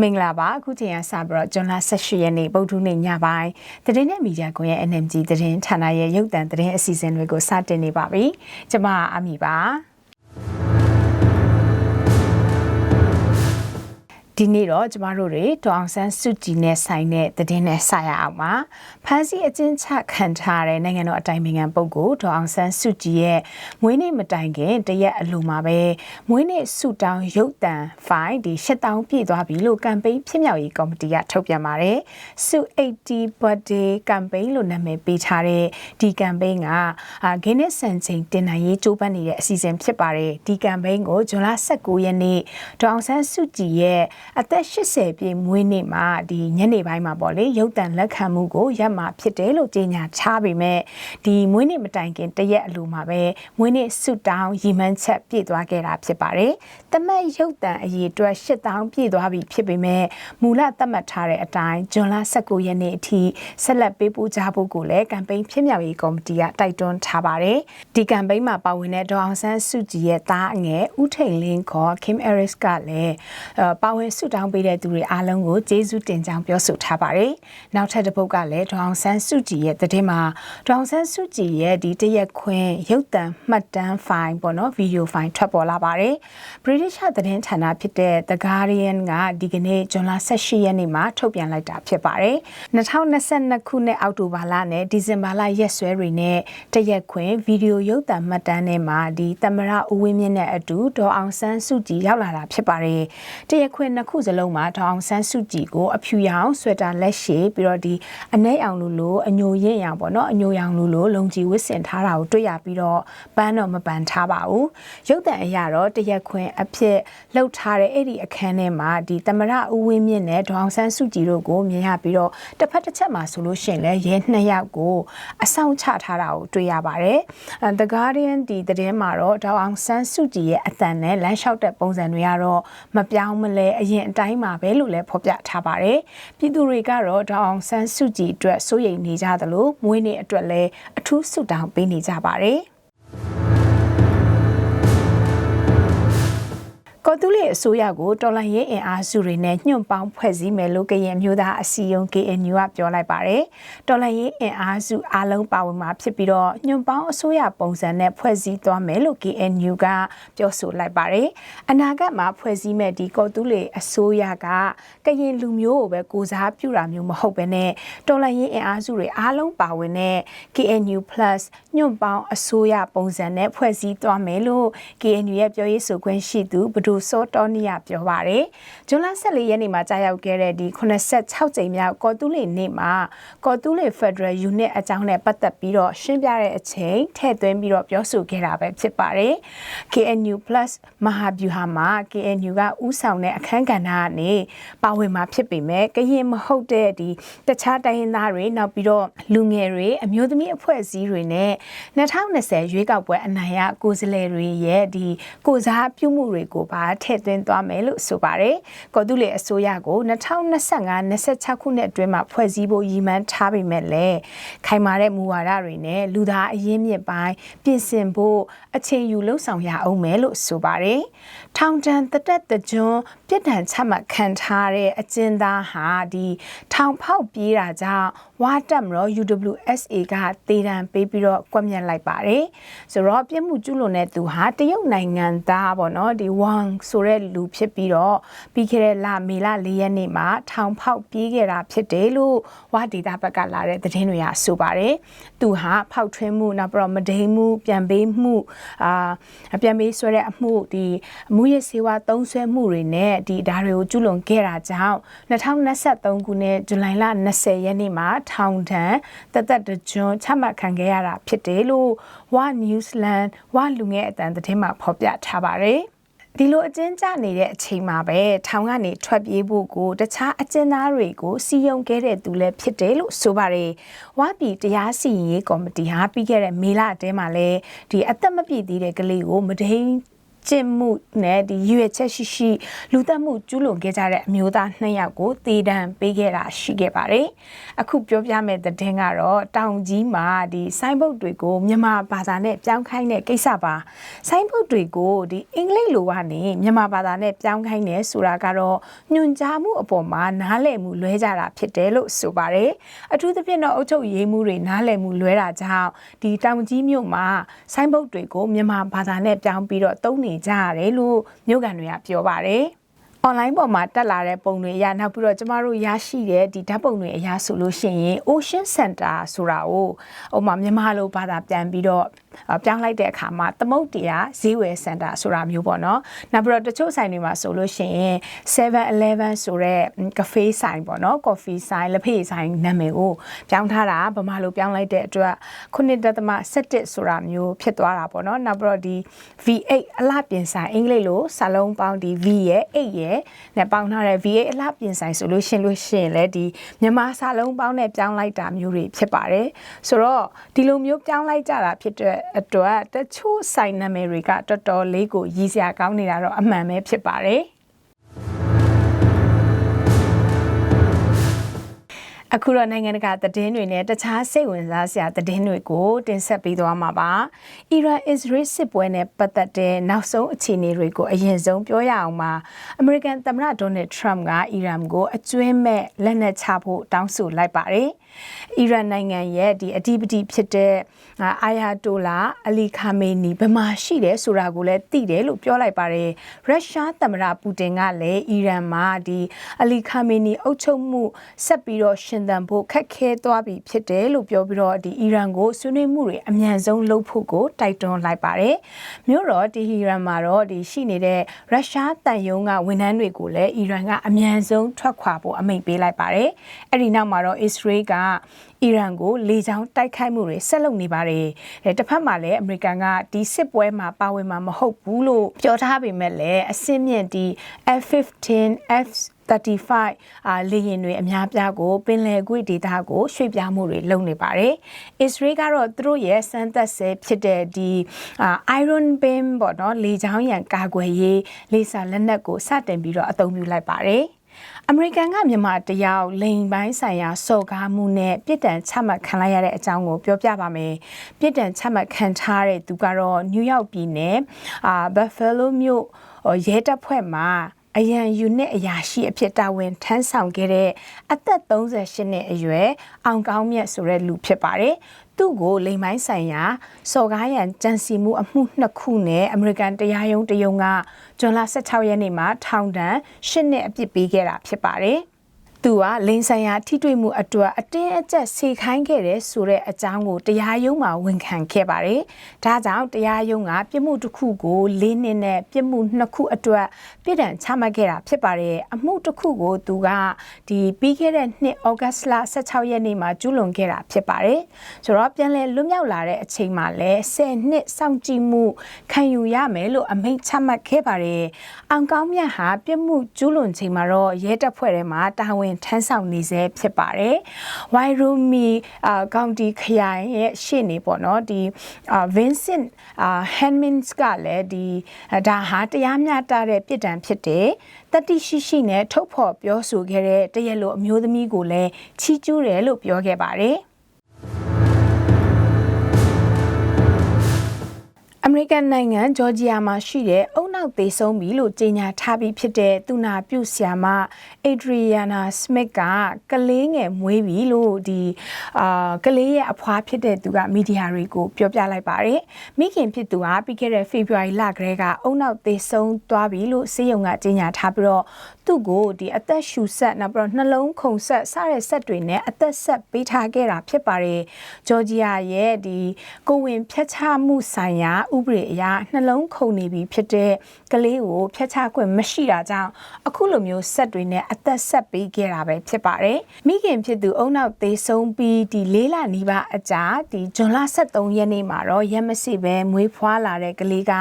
မင်္ဂလာပါအခုချိန်ကစပြီးတော့ဇွန်လ18ရက်နေ့ပုဒ်ထူးနေ့ညပိုင်းသတင်းနဲ့မီဒီယာကွန်ရဲ့ NMG သတင်းဌာနရဲ့ရုပ်သံသတင်းအစီအစဉ်တွေကိုစတင်နေပါပြီကျွန်မအမီပါ ဒီနေ့တော့ကျမတို့တွေဒေါအောင်ဆန်းစုကြည်နဲ့ဆိုင်တဲ့သတင်းနဲ့ဆက်ရအောင်ပါဖန်စီအကျဉ်းချခံထားတဲ့နိုင်ငံတော်အတိုင်ပင်ခံပုဂ္ဂိုလ်ဒေါအောင်ဆန်းစုကြည်ရဲ့မွေးနေ့မတိုင်ခင်တရက်အလိုမှာပဲမွေးနေ့ဆုတောင်းရုပ်တံဖိုင်ဒီ8000ပြည့်သွားပြီလို့ကမ်ပိန်းဖြစ်မြောက်ရေးကော်မတီကထုတ်ပြန်ပါတယ်ဆု80 birthday campaign လို့နာမည်ပေးထားတဲ့ဒီကမ်ပိန်းကဂိနစ်စံချိန်တင်နိုင်ရေးကြိုးပမ်းနေတဲ့အစီအစဉ်ဖြစ်ပါတယ်ဒီကမ်ပိန်းကိုဇွန်လ19ရက်နေ့ဒေါအောင်ဆန်းစုကြည်ရဲ့အသက်80ပြည့်မွေးနေ့မှာဒီညနေပိုင်းမှာပေါ့လေရုပ်တံလက်ခံမှုကိုရပ်မှာဖြစ်တယ်လို့ကြေညာချပေမဲ့ဒီမွေးနေ့မတိုင်ခင်တရက်အလိုမှာပဲမွေးနေ့ဆုတောင်းရီမန်းချက်ပြည့်သွားခဲ့တာဖြစ်ပါတယ်။တမတ်ရုပ်တံအရေးအတွက်8000ပြည့်သွားပြီဖြစ်ပေမဲ့မူလသတ်မှတ်ထားတဲ့အတိုင်းဇွန်လ19ရက်နေ့အထိဆက်လက်ပေးပို့ကြဖို့ကိုလည်းကမ်ပိန်းဖြစ်မြောက်ရေးကော်မတီကတိုက်တွန်းထားပါတယ်။ဒီကမ်ပိန်းမှာပါဝင်တဲ့ဒေါအောင်ဆန်းစုကြည်ရဲ့သားအငယ်ဦးထိန်လင်းခေါ် Kim Harris ကလည်းပါဝင်ဆုတောင်းပေးတဲ့သူတွေအားလုံးကိုကျေးဇူးတင်ကြောင်းပြောဆိုထားပါတယ်။နောက်ထပ်တစ်ပုဒ်ကလည်းဒေါအောင်ဆန်းစုကြည်ရဲ့တည်မှာဒေါအောင်ဆန်းစုကြည်ရဲ့ဒီတရက်ခွင်းရုပ်သံမှတ်တမ်းဖိုင်ပေါ့နော်ဗီဒီယိုဖိုင်ထွက်ပေါ်လာပါတယ်။ British သတင်းဌာနဖြစ်တဲ့ The Guardian ကဒီကနေ့ဇွန်လ18ရက်နေ့မှာထုတ်ပြန်လိုက်တာဖြစ်ပါတယ်။2022ခုနှစ်အောက်တိုဘာလနဲ့ဒီဇင်ဘာလရက်စွဲတွေနဲ့တရက်ခွင်းဗီဒီယိုရုပ်သံမှတ်တမ်းထဲမှာဒီသမရဦးဝင်းမြင့်နဲ့အတူဒေါအောင်ဆန်းစုကြည်ရောက်လာတာဖြစ်ပါတယ်။တရက်ခွင်းနှစ်ခုစလုံးမှာဒေါအောင်ဆန်းစုကြည်ကိုအဖြူရောင်ဆွဲတာလက်ရှိပြီးတော့ဒီအနှဲ့အောင်လူလိုအညိုရင့်ရောင်ပေါ့နော်အညိုရောင်လူလိုလုံကြီးဝစ်စင်ထားတာကိုတွေ့ရပြီးတော့ပန်းတော့မပန်းထားပါဘူးရုပ်တံအရာတော့တရက်ခွင်အဖြစ်လှုပ်ထားတဲ့အဲ့ဒီအခန်းထဲမှာဒီသမရဦးဝင်းမြင့်နဲ့ဒေါအောင်ဆန်းစုကြည်တို့ကိုမြင်ရပြီးတော့တစ်ဖက်တစ်ချက်မှာဆိုလို့ရှိရင်လည်းရဲနှစ်ယောက်ကိုအဆောင်ချထားတာကိုတွေ့ရပါတယ် The Guardian ဒီသတင်းမှာတော့ဒေါအောင်ဆန်းစုကြည်ရဲ့အတန်နဲ့လမ်းလျှောက်တဲ့ပုံစံတွေကတော့မပြောင်းမလဲအရင်အတိုင်းပါပဲလို့လည်းဖော်ပြထားပါတယ်ပြည်သူတွေကတော့ဒေါအောင်ဆန်းစုကြည်အတွက်စိုးရိမ်နေကြသလိုမွေးနေ့အတွက်လည်းအထူးဆုတောင်းပေးနေကြပါတယ် ကော်တူလီအစိုးရကိုတော်လှန်ရေးအင်အားစုတွေနဲ့ညှို့ပေါင်းဖွဲ့စည်းမယ်လို့ကရင်မျိုးသားအစည်းအရုံး KNU ကပြောလိုက်ပါတယ်။တော်လှန်ရေးအင်အားစုအားလုံးပါဝင်မှာဖြစ်ပြီးတော့ညှို့ပေါင်းအစိုးရပုံစံနဲ့ဖွဲ့စည်းသွားမယ်လို့ KNU ကပြောဆိုလိုက်ပါတယ်။အနာဂတ်မှာဖွဲ့စည်းမဲ့ဒီကော်တူလီအစိုးရကကရင်လူမျိုးကိုပဲကိုစားပြုတာမျိုးမဟုတ်ဘဲနဲ့တော်လှန်ရေးအင်အားစုတွေအားလုံးပါဝင်တဲ့ KNU+ ညှို့ပေါင်းအစိုးရပုံစံနဲ့ဖွဲ့စည်းသွားမယ်လို့ KNU ရဲ့ပြောရေးဆိုခွင့်ရှိသူဘဒူစောတောနီယာပြောပါရယ်ဇွန်လ14ရက်နေ့မှာကြာရောက်ခဲ့တဲ့ဒီ86ကြိမ်မြောက်ကော်တူးလီနေ့မှာကော်တူးလီ Federal Unit အကြောင်းနဲ့ပတ်သက်ပြီးတော့ရှင်းပြတဲ့အချိန်ထည့်သွင်းပြီးတော့ပြောဆိုခဲ့တာပဲဖြစ်ပါတယ် KNU+ မဟာဗျူဟာမှာ KNU ကဥဆောင်တဲ့အခန်းကဏ္ဍကနေပါဝင်မှာဖြစ်ပေမဲ့ကရင်မဟုတ်တဲ့ဒီတခြားတိုင်းရင်းသားတွေနောက်ပြီးတော့လူငယ်တွေအမျိုးသမီးအဖွဲ့အစည်းတွေနဲ့2020ရွေးကောက်ပွဲအနိုင်ရကိုယ်စားလှယ်တွေရဲ့ဒီကိုစားပြုမှုတွေကိုပါထည့်သွင်းသွားမယ်လို့ဆိုပါတယ်။ကော်တူလေအစိုးရကို2025-26ခုနှစ်အတွင်းမှာဖွဲ့စည်းဖို့ရည်မှန်းထားပေမဲ့လည်းခိုင်မာတဲ့မူဝါဒတွေနဲ့လူသားအရင်းမြစ်ပိုင်းပြင်ဆင်ဖို့အချိန်ယူလှုပ်ဆောင်ရအောင်မယ်လို့ဆိုပါတယ်။ထောင်တန်တသက်တကြွပြစ်ဒဏ်ချမှတ်ခံထားတဲ့အကျဉ်းသားဟာဒီထောင်ဖောက်ပြေးတာကြောင့်ဝါတက်မရော UWSA ကတေတံပေးပြီးတော့ကွက်မြက်လိုက်ပါတယ်ဆိုတော့ပြစ်မှုကျူးလွန်တဲ့သူဟာတရုတ်နိုင်ငံသားပေါ့နော်ဒီဝမ်ဆိုတဲ့လူဖြစ်ပြီးတော့ပြီးခဲ့တဲ့လမေလ၄ရက်နေ့မှာထောင်ဖောက်ပြေးခဲ့တာဖြစ်တယ်လို့ဝါဒေတာဘက်ကလာတဲ့သတင်းတွေကဆိုပါတယ် သူဟာဖောက်ထွင်းမှုနောက်ပြီးတော့မဒိန်မှုပြန်ပေးမှုအာပြန်ပေးဆွဲတဲ့အမှုဒီမူရစေဝါသုံးဆွဲမှုတွေနဲ့ဒီဒါတွေကိုကျူးလွန်ခဲ့တာကြောင့်2023ခုနှစ်ဇူလိုင်လ20ရက်နေ့မှာထောင်ဒဏ်တသက်တကြွချမှတ်ခံခဲ့ရတာဖြစ်တယ်လို့ဝါ Newsland ဝါလူငယ်အတန်သတင်းမှာဖော်ပြထားပါတယ် ဒီလိုအကျဉ်းကျနေတဲ့အချိန်မှာပဲထောင်ကနေထွက်ပြေးဖို့ကိုတခြားအကျဉ်းသားတွေကိုစီယုံခဲ့တဲ့သူလည်းဖြစ်တယ်လို့ဆိုပါတယ်။ဝါပြည်တရားစီရင်ရေးကော်မတီဟာပြီးခဲ့တဲ့မေလတဲမှာလဲဒီအသက်မပြည့်သေးတဲ့ကလေးကိုမဒိန် ကျင့်မှုနဲ့ဒီရွေချက်ရှိရှိလူသက်မှုကျူးလွန်ခဲ့ကြတဲ့အမျိုးသားနှစ်ယောက်ကိုတေတံပေးခဲ့တာရှိခဲ့ပါတယ်။အခုပြောပြမယ့်သတင်းကတော့တောင်ကြီးမှာဒီဆိုင်းဘုတ်တွေကိုမြန်မာဘာသာနဲ့ပြောင်းခိုင်းတဲ့ကိစ္စပါ။ဆိုင်းဘုတ်တွေကိုဒီအင်္ဂလိပ်လိုကနေမြန်မာဘာသာနဲ့ပြောင်းခိုင်းတယ်ဆိုတာကတော့ညွှန်ကြားမှုအပေါ်မှာနားလည်မှုလွဲကြတာဖြစ်တယ်လို့ဆိုပါတယ်။အထူးသဖြင့်တော့အုပ်ချုပ်ရေးမှုတွေနားလည်မှုလွဲတာကြောင့်ဒီတောင်ကြီးမြို့မှာဆိုင်းဘုတ်တွေကိုမြန်မာဘာသာနဲ့ပြောင်းပြီးတော့သုံးနေကြရတယ်လို့မြို့ကန်တွေကပြောပါတယ်။ online ပေါ်မှာတက်လာတဲ့ပုံတွေအရနောက်ပြီးတော့ကျမတို့ရရှိတဲ့ဒီဓာတ်ပုံတွေအရဆိုလို့ရှိရင် Ocean Center ဆိုတာကိုဟိုမှာမြန်မာလိုဘာသာပြန်ပြီးတော့ ပြောင်းလိုက်တဲ့အခါမှာသမုတ်တရားဈေးဝယ်စင်တာဆိုတာမျိုးပေါ့နော်နောက်ပြီးတော့တချို့ဆိုင်တွေမှာဆိုလို့ရှိရင် 7-Eleven ဆိုတဲ့ cafe ဆိုင်ပေါ့နော် coffee ဆိုင်လက်ဖေးဆိုင်နာမည်ကိုပြောင်းထားတာဗမာလိုပြောင်းလိုက်တဲ့အတွက်9.7ဆိုတာမျိုးဖြစ်သွားတာပေါ့နော်နောက်ပြီးတော့ဒီ V8 အလှပြင်ဆိုင်အင်္ဂလိပ်လိုစာလုံးပေါင်းဒီ V ရဲ့8ရဲ့နဲ့ပေါင်းထားတဲ့ V8 အလှပြင်ဆိုင်ဆိုလို့ရှိရင်လို့ရှိရင်လည်းဒီမြန်မာစာလုံးပေါင်းနဲ့ပြောင်းလိုက်တာမျိုးတွေဖြစ်ပါတယ်ဆိုတော့ဒီလိုမျိုးပြောင်းလိုက်ကြတာဖြစ်တဲ့အတွက်တချို့ဆိုင်နာမည်တွေကတော်တော်လေးကိုရည်စရာကောင်းနေတာတော့အမှန်ပဲဖြစ်ပါတယ်အခုတော့နိုင်ငံတကာသတင်းတွေနဲ့တခြားစိတ်ဝင်စားစရာသတင်းတွေကိုတင်ဆက်ပေးသွားမှာပါ။အီရန်အစ္စရေးစစ်ပွဲနဲ့ပတ်သက်တဲ့နောက်ဆုံးအခြေအနေတွေကိုအရင်ဆုံးပြောရအောင်ပါ။အမေရိကန်သမ္မတဒေါ်နယ်ထရမ့်ကအီရန်ကိုအကျွင်းမဲ့လက်နက်ချဖို့တောင်းဆိုလိုက်ပါတယ်။ အီရန်နိုင်ငံရဲ့ဒီအဓိပတိဖြစ်တဲ့အာယာတိုလာအလီခါမေနီဘယ်မှာရှိတယ်ဆိုတာကိုလည်းသိတယ်လို့ပြောလိုက်ပါတယ်ရုရှားသမ္မတပူတင်ကလည်းအီရန်မှာဒီအလီခါမေနီအုပ်ချုပ်မှုဆက်ပြီးတော့ရှင်သန်ဖို့ခက်ခဲသွားပြီဖြစ်တယ်လို့ပြောပြီးတော့ဒီအီရန်ကိုဆွေးနွေးမှုတွေအမြန်ဆုံးလုပ်ဖို့ကိုတိုက်တွန်းလိုက်ပါတယ်မြို့တော်ဒီဟီရန်မှာတော့ဒီရှိနေတဲ့ရုရှားတန်ယုံကဝန်ထမ်းတွေကိုလည်းအီရန်ကအမြန်ဆုံးထွက်ခွာဖို့အမိန့်ပေးလိုက်ပါတယ်အဲ့ဒီနောက်မှာတော့အစ္စရေးကအီရန်ကိုလေကြောင်းတိုက်ခိုက်မှုတွေဆက်လုပ်နေပါတယ်။တစ်ဖက်မှာလည်းအမေရိကန်ကဒီစစ်ပွဲမှာပါဝင်မှာမဟုတ်ဘူးလို့ပြောထားပေမဲ့လည်းအစင်းမြင့်ဒီ F15 F 35အာလေယာဉ်တွေအများပြားကိုပင်လယ်ကွေ့ဒေသကိုရွှေ့ပြောင်းမှုတွေလုပ်နေပါတယ်။ Israel ကတော့သူတို့ရဲ့စမ်းသပ်ဆဲဖြစ်တဲ့ဒီ Iron Beam ပေါ့နော်လေကြောင်းရန်ကာကွယ်ရေးလေဆာလက်နက်ကိုစတင်ပြီးတော့အသုံးပြုလိုက်ပါတယ်။ အမေရိကန်ကမြန်မာတယောက်လိန်ပိုင်းဆိုင်ရာစော်ကားမှုနဲ့ပြစ်ဒဏ်ချမှတ်ခံလိုက်ရတဲ့အကြောင်းကိုပြောပြပါမယ်။ပြစ်ဒဏ်ချမှတ်ခံထားတဲ့သူကတော့နယူးယောက်ပြည်နယ်အာဘတ်ဖဲလိုမြို့ရဲတပ်ဖွဲ့မှာ အရန်ယူနစ်အရာရှိအဖြစ်တာဝန်ထမ်းဆောင်ခဲ့တဲ့အသက်38နှစ်အရွယ်အောင်ကောင်းမြတ်ဆိုတဲ့လူဖြစ်ပါတယ်။သူ့ကိုလိမ်မိုင်းဆိုင်ရာစော်ကားရန်ကြံစီမှုအမှုနှစ်ခုနဲ့အမေရိကန်တရားရုံးတရုံးကဇွန်လ16ရက်နေ့မှာထောင်ဒဏ်10နှစ်အပြစ်ပေးခဲ့တာဖြစ်ပါတယ်။ သူကလိန်ဆိုင်ရာထိတွေ့မှုအတွက်အတင်းအကျပ်စေခိုင်းခဲ့တဲ့ဆိုတဲ့အကြောင်းကိုတရားရုံးမှာဝန်ခံခဲ့ပါတယ်။ဒါကြောင့်တရားရုံးကပြစ်မှုတစ်ခုကို၄နှစ်နဲ့ပြစ်မှုနှစ်ခုအတွက်ပြည်ဒဏ်ချမှတ်ခဲ့တာဖြစ်ပါတယ်။အမှုတစ်ခုကိုသူကဒီပြီးခဲ့တဲ့နှစ်ဩဂတ်လ16ရက်နေ့မှာကျူးလွန်ခဲ့တာဖြစ်ပါတယ်။ဆိုတော့ပြန်လည်လွတ်မြောက်လာတဲ့အချိန်မှာလည်း10နှစ်စောင့်ကြည့်မှုခံယူရမယ်လို့အမိန့်ချမှတ်ခဲ့ပါတယ်။အောင်ကောင်းမြတ်ဟာပြစ်မှုကျူးလွန်ချိန်မှာတော့ရဲတပ်ဖွဲ့ထဲမှာတာဝန်ထမ်းဆောင်နေစေဖြစ်ပါတယ်။ Wairumi အာကောင်တီခရိုင်ရဲ့ရှေ့နေပေါ့နော်ဒီ Vincent Henmins ကလည်းဒီဒါဟာတရားမျှတတဲ့ပြစ်ဒဏ်ဖြစ်တယ်။တတိရှိရှိနဲ့ထုတ်ဖော်ပြောဆိုခဲ့တဲ့တရက်လိုအမျိုးသမီးကိုလည်းချီးကျူးတယ်လို့ပြောခဲ့ပါတယ်။ အမေရိကန်နိုင်ငံဂျော်ဂျီယာမှာရှိတဲ့အုံနောက်သေးဆုံးပြီလို့ကြေညာထားပြီးဖြစ်တဲ့သူနာပြုဆရာမအေဒရီယာနာစမစ်ကကလေးငယ်မွေးပြီလို့ဒီအာကလေးရဲ့အဖွားဖြစ်တဲ့သူကမီဒီယာတွေကိုပြောပြလိုက်ပါတယ်မိခင်ဖြစ်သူကပြီးခဲ့တဲ့ဖေဖော်ဝါရီလကတည်းကအုံနောက်သေးဆုံးသွားပြီလို့စေယုံကကြေညာထားပြီးတော့ သူ့ကိုဒီအသက်ရှူဆက်နောက်ပြီးတော့နှလုံးခုန်ဆက်စတဲ့ဆက်တွေနဲ့အသက်ဆက်ပေးထားခဲ့တာဖြစ်ပါတယ်ဂျော်ဂျီယာရဲ့ဒီကိုဝင်ဖျက်ချမှုဆိုင်ရာဥပဒေအရနှလုံးခုန်နေပြီဖြစ်တဲ့ကလေးကိုဖျက်ချခွင့်မရှိတာကြောင့်အခုလိုမျိုးဆက်တွေနဲ့အသက်ဆက်ပေးခဲ့တာပဲဖြစ်ပါတယ်မိခင်ဖြစ်သူအုံနောက်သေးဆုံးပြီးဒီလေးလနီးပါးအကြာဒီဇွန်လ23ရက်နေ့မှာတော့ရက်မစီပဲမွေးဖွားလာတဲ့ကလေးက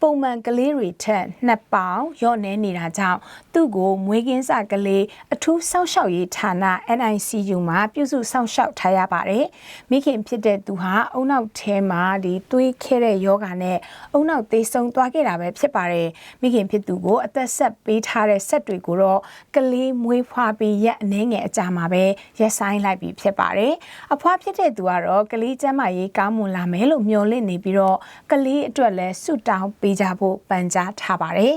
ပုံမှန်ကလေးတွေထက်နှစ်ပေါင်ညော့နေနေတာကြောင့်သူ့ကိုမွေးကင်းစကလေးအထူးစောင့်ရှောက်ရေးဌာန NICU မှာပြုစုစောင့်ရှောက်ထားရပါတယ်မိခင်ဖြစ်တဲ့သူဟာအုံနောက်ထဲမှာဒီတွေးခဲ့တဲ့ယောဂနဲ့အုံနောက်သေးဆုံးသွားခဲ့တာပဲဖြစ်ပါတယ်မိခင်ဖြစ်သူကိုအသက်ဆက်ပေးထားတဲ့ဆက်တွေကိုတော့ကလေးမွေးဖွားပြီးရက်အနည်းငယ်အကြာမှာပဲရက်ဆိုင်လိုက်ပြီးဖြစ်ပါတယ်အဖွားဖြစ်တဲ့သူကတော့ကလေးကျမ်းမာရေးကောင်းမွန်လာမယ်လို့မျှော်လင့်နေပြီးတော့ကလေးအတွက်လည်းဆုတောင်းပေးကြဖို့ပန်ကြားထားပါတယ်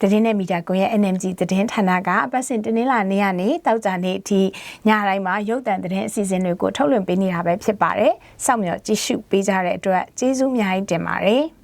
တည်င်းနဲ့မီဒီယာကွန်ရဲ့ NMG သတင်းဌာနကအပတ်စဉ်တင်းလာနေရနေတောက်ကြနေအထိညတိုင်းမှာရုပ်သံသတင်းအစီအစဉ်တွေကိုထုတ်လွှင့်ပေးနေတာပဲဖြစ်ပါတယ်။စောင့်မျှော်ကြည့်ရှုပေးကြတဲ့အတွက်ကျေးဇူးအများကြီးတင်ပါတယ်။